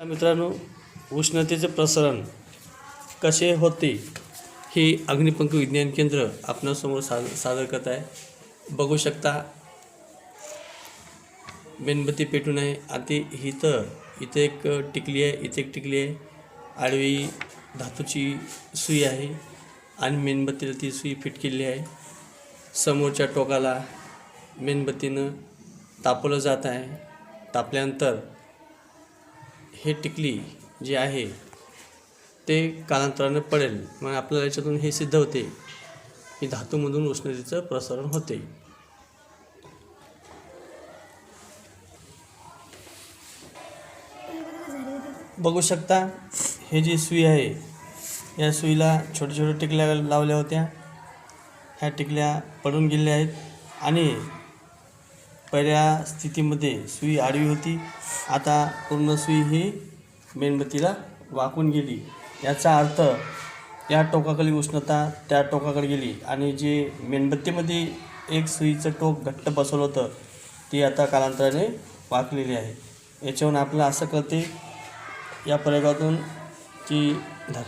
मित्रांनो उष्णतेचे प्रसरण कसे होते हे अग्निपंख विज्ञान केंद्र आपणासमोर सा सादर करत आहे. बघू शकता मेणबत्ती पेटून आहे आणि इथं इथं एक टिकली आहे इथे एक टिकली आहे. आडवी धातूची सुई आहे आणि मेणबत्तीला ती सुई फिट केलेली आहे. समोरच्या टोकाला मेणबत्तीनं तापवलं जात आहे. तापल्यानंतर हे टिकली जे आहे ते कालांतराने पडेल. मग आपल्याला याच्यातून हे सिद्ध होते की धातूमधून उष्णतेचं प्रसारण होते. बघू शकता हे जी सुई आहे या सुईला छोट्या छोट्या टिकल्या लावल्या होत्या. ह्या टिकल्या पडून गेल्या आहेत. आणि पहिल्या स्थितीमध्ये सुई आडवी होती. आता पूर्ण सुई ही मेणबत्तीला वाकून गेली. याचा अर्थ या टोकाकडली उष्णता त्या टोकाकडे गेली आणि जे मेणबत्तीमध्ये एक सुईचं टोक घट्ट बसवलं होतं ती आता कालांतराने वाकलेली आहे. याच्यावरून आपलं असं कळते या प्रयोगातून की धर.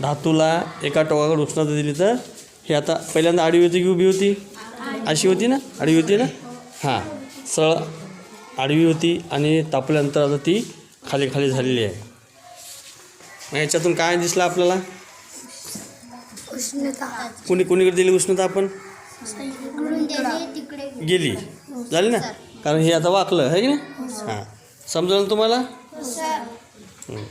धातूला एका टोकाकडे उष्णता दिली तर हे आता पहिल्यांदा आडवी होती की उभी होती? अशी होती ना? आडवी होती ना? हां. सरळ आडवी होती आणि तापल्यानंतर आता ती खाली खाली झालेली आहे. मग याच्यातून काय दिसलं आपल्याला? उष्णता. कुणी कुणीकडे दिली उष्णता आपण? गेली. झाली ना? कारण हे आता वाकलं आहे की नाही? हां समजलं ना तुम्हाला? हं.